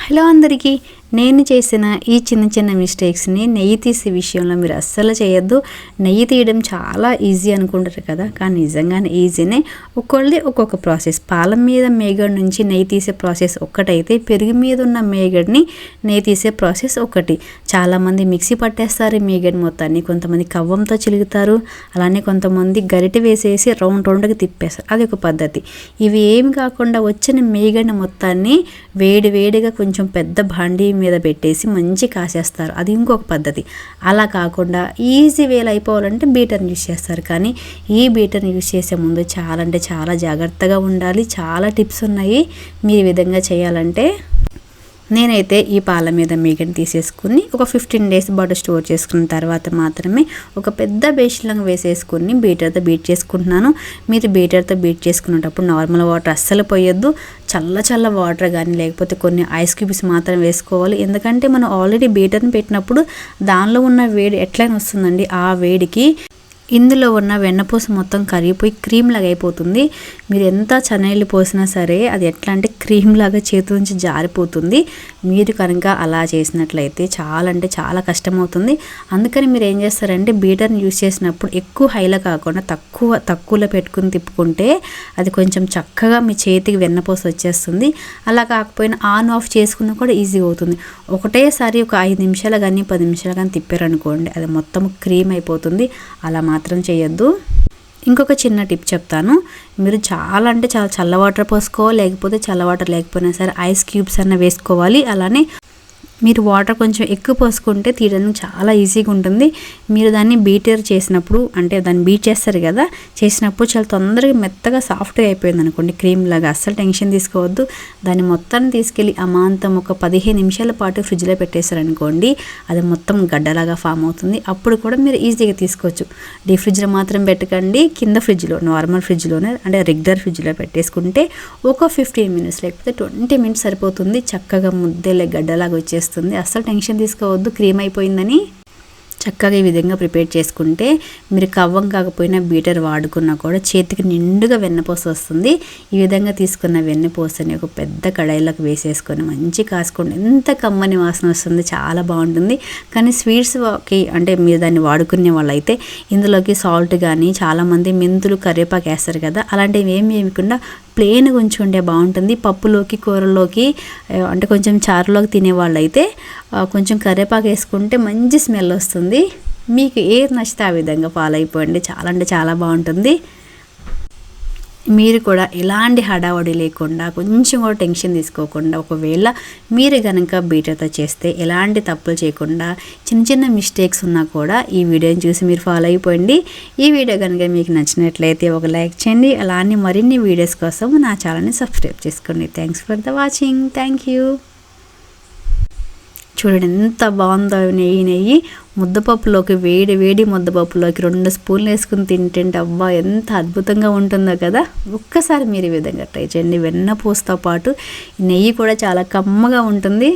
Hello అందరికీ. నేను చేసిన ఈ చిన్న చిన్న మిస్టేక్స్ని నెయ్యి తీసే విషయంలో మీరు అస్సలు చేయొద్దు. నెయ్యి తీయడం చాలా ఈజీ అనుకుంటారు కదా కానీ నిజంగానే ఈజీనే ఒక్కొక్కది ఒక్కొక్క ప్రాసెస్ పాలం మీద మేగడ్ నుంచి నెయ్యి తీసే ప్రాసెస్ ఒక్కటైతే పెరుగు మీద ఉన్న మేగడ్ని నెయ్యి తీసే ప్రాసెస్ ఒకటి. చాలామంది మిక్సీ పట్టేస్తారు మేగడ్ మొత్తాన్ని. కొంతమంది కవ్వంతో చిలుగుతారు. అలానే కొంతమంది గరిటె వేసేసి రౌండ్ రౌండ్గా తిప్పేస్తారు. అది ఒక పద్ధతి. ఇవి ఏమి కాకుండా వచ్చిన మేగడ్ని మొత్తాన్ని వేడి వేడిగా కొంచెం పెద్ద భాండీ మీద పెట్టేసి మంచి కాసేస్తారు. అది ఇంకొక పద్ధతి. అలా కాకుండా ఈజీ వేలు అయిపోవాలంటే బీటర్ని యూస్ చేస్తారు. కానీ ఈ బీటర్ని యూస్ చేసే ముందు చాలా అంటే చాలా జాగ్రత్తగా ఉండాలి. చాలా టిప్స్ ఉన్నాయి. మీరు ఈ విధంగా చేయాలంటే నేనైతే ఈ పాల మీద మీగని తీసేసుకుని ఒక ఫిఫ్టీన్ డేస్ పాటు స్టోర్ చేసుకున్న తర్వాత మాత్రమే ఒక పెద్ద బేషన్లో వేసేసుకుని బీటర్తో బీట్ చేసుకుంటున్నాను. మీరు బీటర్తో బీట్ చేసుకునేటప్పుడు నార్మల్ వాటర్ అస్సలు పోయొద్దు. చల్ల చల్ల వాటర్ కానీ లేకపోతే కొన్ని ఐస్ క్యూబ్స్ మాత్రం వేసుకోవాలి. ఎందుకంటే మనం ఆల్రెడీ బీటర్ని పెట్టినప్పుడు దానిలో ఉన్న వేడి ఎట్లయినా వస్తుందండి. ఆ వేడికి ఇందులో ఉన్న వెన్నపూస మొత్తం కరిగిపోయి క్రీమ్ లాగా అయిపోతుంది. మీరు ఎంత చన్నీళ్ళు పోసినా సరే అది ఎట్లా అంటే క్రీమ్ లాగా చేతి నుంచి జారిపోతుంది. మీరు కనుక అలా చేసినట్లయితే చాలా అంటే చాలా కష్టమవుతుంది. అందుకని మీరు ఏం చేస్తారంటే బీటర్ని యూస్ చేసినప్పుడు ఎక్కువ హైలో కాకుండా తక్కువ తక్కువలో పెట్టుకుని తిప్పుకుంటే అది కొంచెం చక్కగా మీ చేతికి వెన్నపోసి వచ్చేస్తుంది. అలా కాకపోయినా ఆన్ ఆఫ్ చేసుకున్నా కూడా ఈజీ అవుతుంది. ఒకటేసారి ఒక ఐదు నిమిషాలు కానీ పది నిమిషాలు కానీ తిప్పారనుకోండి అది మొత్తం క్రీమ్ అయిపోతుంది. అలా మాత్రం చేయొద్దు. ఇంకొక చిన్న టిప్ చెప్తాను. మీరు చాలా అంటే చాలా చల్ల వాటర్ పోసుకో లేకపోతే చల్ల వాటర్ లేకపోయినా సరే ఐస్ క్యూబ్స్ అన్న వేసుకోవాలి. అలానే మీరు వాటర్ కొంచెం ఎక్కువ పోసుకుంటే తీయడానికి చాలా ఈజీగా ఉంటుంది. మీరు దాన్ని బీటర్ చేసినప్పుడు అంటే దాన్ని బీట్ చేస్తారు కదా చేసినప్పుడు చాలా తొందరగా మెత్తగా సాఫ్ట్గా అయిపోయింది అనుకోండి. క్రీమ్ లాగా అస్సలు టెన్షన్ తీసుకోవద్దు. దాన్ని మొత్తాన్ని తీసుకెళ్ళి అమాంతం ఒక పదిహేను నిమిషాల పాటు ఫ్రిడ్జ్లో పెట్టేశారనుకోండి అది మొత్తం గడ్డలాగా ఫామ్ అవుతుంది. అప్పుడు కూడా మీరు ఈజీగా తీసుకోవచ్చు. డీ ఫ్రిడ్జ్లో మాత్రం పెట్టకండి. కింద ఫ్రిడ్జ్లో నార్మల్ ఫ్రిడ్జ్లోనే అంటే రెగ్యులర్ ఫ్రిడ్జ్లో పెట్టేసుకుంటే ఒక ఫిఫ్టీన్ మినిట్స్ లేకపోతే ట్వంటీ మినిట్స్ సరిపోతుంది. చక్కగా ముద్దలే గడ్డలాగా వచ్చేస్తుంది అస్సలు టెన్షన్ తీసుకోవద్దు క్రీమ్ అయిపోయిందని చక్కగా ఈ విధంగా ప్రిపేర్ చేసుకుంటే మీరు కవ్వం కాకపోయినా బీటర్ వాడుకున్నా కూడా చేతికి నిండుగా వెన్నపూస వస్తుంది. ఈ విధంగా తీసుకున్న వెన్నపూసని ఒక పెద్ద కడాయిలోకి వేసేసుకొని మంచి కాసుకోండి. ఎంత కమ్మని వాసన వస్తుంది చాలా బాగుంటుంది. కానీ స్వీట్స్కి అంటే మీరు దాన్ని వాడుకునే వాళ్ళైతే ఇందులోకి సాల్ట్ కానీ చాలామంది మెంతులు కరివేపాకు వేస్తారు కదా అలాంటివి ఏమి వేయకుండా ప్లెయిన్గా ఉంచుకుంటే బాగుంటుంది. పప్పులోకి కూరలోకి అంటే కొంచెం చారులోకి తినే వాళ్ళైతే కొంచెం కరివేపాకు వేసుకుంటే మంచి స్మెల్ వస్తుంది. మీకు ఏది నచ్చితే ఆ విధంగా ఫాలో అయిపోండి. చాలా అంటే చాలా బాగుంటుంది. మీరు కూడా ఎలాంటి హడావడి లేకుండా కొంచెం కూడా టెన్షన్ తీసుకోకుండా ఒకవేళ మీరు కనుక బీటర్తో చేస్తే ఎలాంటి తప్పులు చేయకుండా చిన్న చిన్న మిస్టేక్స్ ఉన్నా కూడా ఈ వీడియోని చూసి మీరు ఫాలో అయిపోండి. ఈ వీడియో కనుక మీకు నచ్చినట్లయితే ఒక లైక్ చేయండి. అలానే మరిన్ని వీడియోస్ కోసం నా ఛానల్ని సబ్స్క్రైబ్ చేసుకోండి. Thanks for the watching. Thank you. చూడండి ఎంత బాగుందో నెయ్యి నెయ్యి. ముద్దపప్పులోకి వేడి వేడి ముద్దపప్పులోకి రెండు స్పూన్లు వేసుకుని తింటుంటే అబ్బా ఎంత అద్భుతంగా ఉంటుందో కదా. ఒక్కసారి మీరు ఈ విధంగా ట్రై చేయండి. వెన్న పూసతో పాటు నెయ్యి కూడా చాలా కమ్మగా ఉంటుంది.